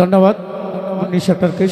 ধন্যবাদ। নিশাটারকে